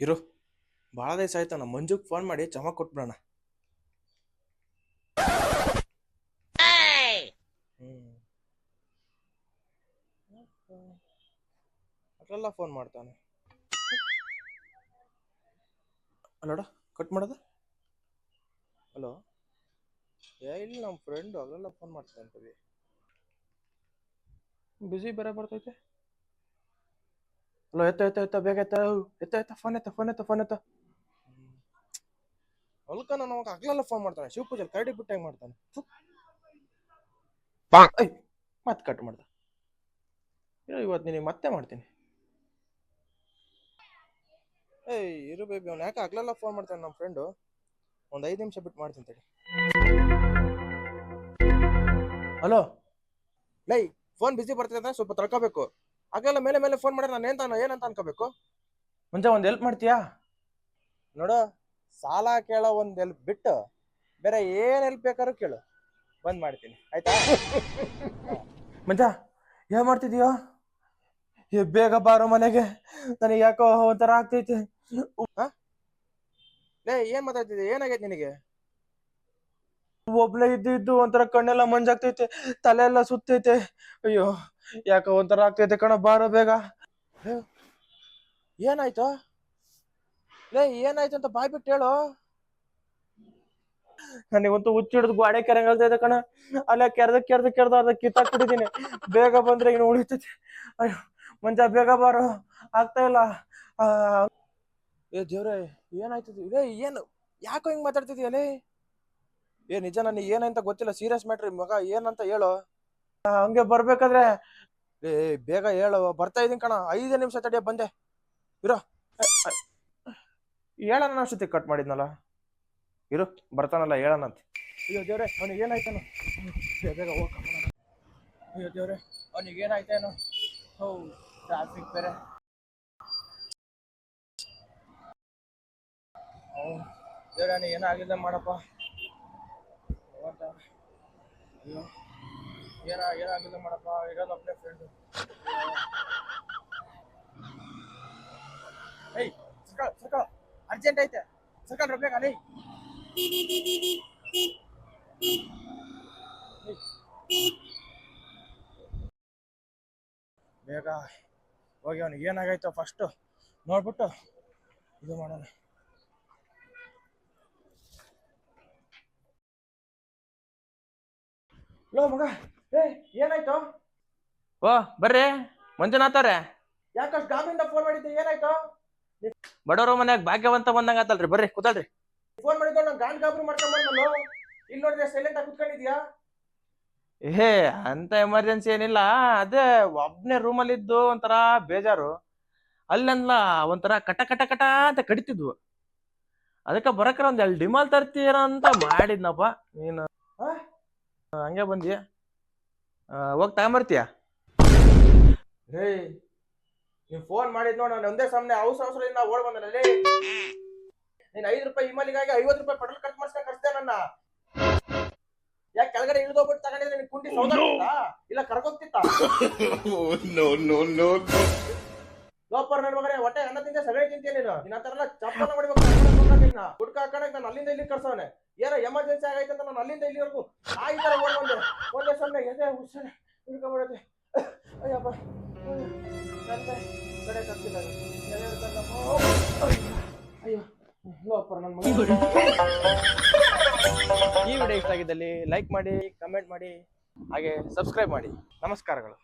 ಇರು. ಭಾಳ ದಿವಸ ಆಯ್ತಣ್ಣ ನಮ್ಮ ಮಂಜುಗೆ ಫೋನ್ ಮಾಡಿ ಚಮಕ್ ಕೊಟ್ಬಿಡೋಣ. ಹ್ಮ್. ಅದ್ರೆಲ್ಲ ಫೋನ್ ಮಾಡ್ತಾನೆ. ಅಲ್ಲೋಡ ಕಟ್ ಮಾಡೋದ? ಹಲೋ ಏ ಇಲ್ಲಿ ನಮ್ಮ ಫ್ರೆಂಡು ಅಲ್ಲೆಲ್ಲ ಫೋನ್ ಮಾಡ್ತಾನೆ ಬಿಸಿ ಬೇರೆ ಬರ್ತೈತೆ? ಹಲೋ ಎತ್ತ ಎತ್ತ ಎತ್ತ ಬೇಗ ಎತ್ತ ಎತ್ತ ಎತ್ತ ಫೋನ್ ಎತ್ತ ಫೋನ್ ಎತ್ತ ಫೋನ್ ಎತ್ತ ಹೊಲ್ಕ ನಾನು ಅವಾಗ ಹಗ್ಲೆಲ್ಲ ಫೋನ್ ಮಾಡ್ತಾನೆ ಶಿವ ಪೂಜೆ ಕರಡಿ ಬಿಟ್ಟು ಹೆಂಗ್ ಮಾಡ್ತಾನೆ. ಐ ಮತ್ತೆ ಕಟ್ ಮಾಡ್ದ ಇವತ್ತು ನಿನಗೆ ಮತ್ತೆ ಮಾಡ್ತೀನಿ ಏಯ್ ಇರು ಬೇಬಿ ಅವ್ನು ಯಾಕೆ ಹಗ್ಲೆಲ್ಲ ಫೋನ್ ಮಾಡ್ತಾನೆ ನಮ್ಮ ಫ್ರೆಂಡು ಒಂದು ಐದು ನಿಮಿಷ ಬಿಟ್ಟು ಮಾಡ್ತೀನಿ ತಡಿ ಹಲೋ ಲೈ ಫೋನ್ ಬಿಸಿ ಬರ್ತಿದೆ ಸ್ವಲ್ಪ ತಡ್ಕೋಬೇಕು ಹಗಲೆಲ್ಲ ಮೇಲೆ ಮೇಲೆ ಫೋನ್ ಮಾಡಿದ್ರೆ ನಾನು ಏನ್ ಏನಂತ ಅನ್ಕೋಬೇಕು? ಮುಂಚೆ ಒಂದು ಹೆಲ್ಪ್ ಮಾಡ್ತೀಯಾ? ನೋಡು ಸಾಲ ಕೇಳೋ ಒಂದು ಹೆಲ್ಪ್ ಬಿಟ್ಟು ಬೇರೆ ಏನ್ ಹೆಲ್ಪ್ ಬೇಕಾದ್ರೂ ಕೇಳು. ಬಂದ್ ಮಾಡ್ತೀನಿ. ಆಯ್ತಾ? ಮಂಜ ಏನ್ ಮಾಡ್ತಿದೀಯೋ? ಏ ಬೇಗ ಬಾರೋ ಮನೆಗೆ. ನನಗೆ ಯಾಕೋ ಒಂಥರ ಆಗ್ತೈತೆ. ಆ? ಲೇ ಏನ್ ಮಾತಾಡ್ತಿದ್ದೆ? ಏನಾಗೈತೆ ನಿನಗೆ? ಒಬ್ಳೆ ಇದ್ದು ಇದ್ದು ಒಂಥರ ಕಣ್ಣೆಲ್ಲ ಮಂಜಾಗ್ತೈತೆ ತಲೆ ಎಲ್ಲ ಸುತ್ತೈತೆ. ಅಯ್ಯೋ. ಯಾಕೋ ಒಂಥರ ಆಗ್ತೈತೆ ಕಣ, ಬಾರ ಬೇಗ. ಏನಾಯ್ತು? ಲೇ, ಏನಾಯ್ತು ಅಂತ ಬಾಯ್ ಬಿಟ್ಟು ಹೇಳು. ನನಗಂತೂ ಹುಚ್ಚಿಡ್ದು ಗೋಡೆ ಕೆರೆ ಇದೆ ಕಣ. ಅಲ್ಲ ಕೆರೆದ ಕೆರೆದ ಕೆರೆದ ಅರ್ಧ ಕಿತ್ತಾಕ್ಬಿಟ್ಟಿದ್ದೀನಿ ಬೇಗ ಬಂದ್ರೆ ಇನ್ನು ಉಳಿತೈತೆ. ಅಯ್ಯೋ, ಮಂಜ, ಬೇಗ ಬಾರೋ. ಆಗ್ತಾ ಇಲ್ಲ. ಏ, ದೇವ್ರೆ ಏನಾಯ್ತದ ಇದೇ ಏನು? ಯಾಕೋ ಹಿಂಗ್ ಮಾತಾಡ್ತಿದೀಯಲೇ ಏ, ನಿಜ, ನನಗೆ ಏನಂತ ಗೊತ್ತಿಲ್ಲ. ಸೀರಿಯಸ್ ಮ್ಯಾಟ್ರಿ ಮಗ, ಏನಂತ ಹೇಳು. ಹಂಗೆ ಬರ್ಬೇಕಾದ್ರೆ ಬೇಗ ಹೇಳು, ಬರ್ತಾ ಇದೀನಿ ಕಣ, ಐದು ನಿಮಿಷ ತಡಿಯ, ಬಂದೆ. ಇರೋ. ಹೇಳೋಣ ಅಷ್ಟೊತ್ತಿಗೆ ಕಟ್ ಮಾಡಿದ್ನಲ್ಲ? ಇರು, ಬರ್ತಾನಲ್ಲ ಹೇಳೋಣಂತೆ ಅಯ್ಯೋ ದೇವ್ರೆ, ಅವನಿಗೆ ಏನಾಯ್ತಾನು ಬೇಗ ಹೋಗ್. ಅಯ್ಯೋ ದೇವ್ರೆ, ಅವನಿಗೆ ಏನಾಯ್ತೇನೋ ಹೌ ಟ್ರಾಫಿಕ್ ಬೇರೆ. ದೇವ್ರೆ ಅವ್ನಿಗೆ ಏನಾಗಿದೆ ಮಾಡಪ್ಪ. ಅಯ್ಯೋ. ಏನ, ಏನಾಗಿಲ್ಲ ಮಾಡಪ್ಪ, ಇರೋದು ಒಬ್ಬನೇ ಫ್ರೆಂಡು ಏಯ್ ಸರ್ಕಲ್ ಅರ್ಜೆಂಟ್ ಐತೆ. ಸರ್ಕಲ್ ಬೇಗ ಲೇ. ಬೇಗ ಹೋಗಿ ಅವನಿಗೆ ಏನಾಗೈತೋ ಫಸ್ಟು ನೋಡ್ಬಿಟ್ಟು ಇದು ಮಾಡೋಣ. ಲೋ ಮಗ. ಏ ಏನಾಯ್ತು? ಓ ಬರ್ರಿ. ಮಂಜುನಾಥವ್ರೆ. ಯಾಕಷ್ಟು ಗಾಬಿಂದ ಫೋನ್ ಮಾಡಿದ್ದೆ ಏನಾಯ್ತು? ಬಡವರು ಮನ್ಯಾಗ ಭಾಗ್ಯವಂತ ಬಂದಂಗ ಆತಲ್ರಿ. ಬರ್ರಿ ಕೂತಲ್ರಿ. ಫೋನ್ ಮಾಡಿದ್ದು ನಾನು ಗಾಂಡ್ ಗಾಬರಿ ಮಾಡ್ಕೊಂಡ್ ಬಂದಲ್ಲೋ ಇಲ್ಲಿ ನೋಡಿದ್ರೆ ಸೈಲೆಂಟ್ ಆಗಿ ಕುತ್ಕೊಂಡಿದ್ಯಾ? ಏ ಅಂತ ಎಮರ್ಜೆನ್ಸಿ ಏನಿಲ್ಲ. ಅದೇ ಒಬ್ನೇ ರೂಮಲ್ಲಿ ಇದ್ದು ಒಂಥರ ಬೇಜಾರು. ಅಲ್ಲೆಲ್ಲ ಒಂಥರ ಕಟ ಕಟ ಕಟ ಅಂತ ಕಡಿತಿದ್ವು. ಅದಕ್ಕೆ ಬರಕ್ರ ಒಂದ್ ಎರಡು ಡಿಮಾಲ್ ತರ್ತೀರ ಅಂತ ಮಾಡಿದ್ನಪ್ಪ. ನೀನು? ಹಂಗೆ ಬಂದಿ ಹೋಗಿ ತಗೊಂಬರ್ತೀಯ? ಹೇ ನೀವ್ ಫೋನ್ ಮಾಡಿದ್ ನೋಡ ನಾನು ಒಂದೇ ಸಾಮ್ನೆ ಅವಸರ ಅವಸರದಿಂದ ಓಡ್ ಬಂದನಲ್ಲಿ ನೀನ್ ಐದು ರೂಪಾಯಿ ಇಮಲಿಗಾಗಿ ಐವತ್ ರೂಪಾಯಿ ಪೆಟ್ರೋಲ್ ಖರ್ಚು ಮಾಡ್ಸ್ಕೊಂಡ್ ಕರ್ಸ್ದೆ ನನ್ನ. ಯಾಕೆ ಕೆಳಗಡೆ ಇಳಿದೋಗ್ಬಿಟ್ಟು ತಗೊಂಡಿದ್ರೆ ನಿನ್ ಕುಂಡಿ ಸೌದ ಇಲ್ಲ ಕರ್ಕೋಗ್ತಿತ್ತ. ಲೋಪರ್ ನನ್ ಮಗನೇ ಹೊಟ್ಟೆ ಅನ್ನ ತಿಂದೆ ಸಗಣಿ ತಿಂತೀನಿ ನೀನು? ನಿನ್ನ ಹತ್ರ ಎಲ್ಲ ಚಪ್ಪಲ ಮಾಡ್ಬೇಕು ನಿನ್ನ ಗುಡ್ಕ ನಾನು ಅಲ್ಲಿಂದ ಇಲ್ಲಿ ಕರ್ಸವನೆ. ಏನೋ ಎಮರ್ಜೆನ್ಸಿ ಆಗೈತೆ ಅಂತ ನಾನು ಅಲ್ಲಿಂದ ಇಲ್ಲಿವರೆಗೂ ಆ ಈ ತರ ಓಡ್ಕೊಂಡೆ ಒಂದೇ ಸೊನ್ನೆ, ಎದೆ ಹುಷಾರ ಹಿಡ್ಕೊಂಡ್ಬಿಡತ್ತೆ ಅಯ್ಯಪ್ಪ. ಕಡೆ ಕರ್ತಿಲ್ಲ ಈ ವಿಡಿಯೋ ಇಷ್ಟ ಆಗಿದ್ದಲ್ಲಿ ಲೈಕ್ ಮಾಡಿ ಕಮೆಂಟ್ ಮಾಡಿ, ಹಾಗೆ ಸಬ್ಸ್ಕ್ರೈಬ್ ಮಾಡಿ. ನಮಸ್ಕಾರಗಳು.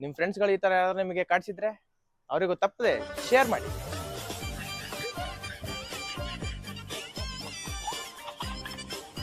ನಿಮ್ಮ ಫ್ರೆಂಡ್ಸ್ಗಳು ಈ ಥರ ಯಾರಾದ್ರೂ ನಿಮಗೆ ಕಾಡಿಸಿದ್ರೆ, ಅವರಿಗೂ ತಪ್ಪದೆ ಶೇರ್ ಮಾಡಿ.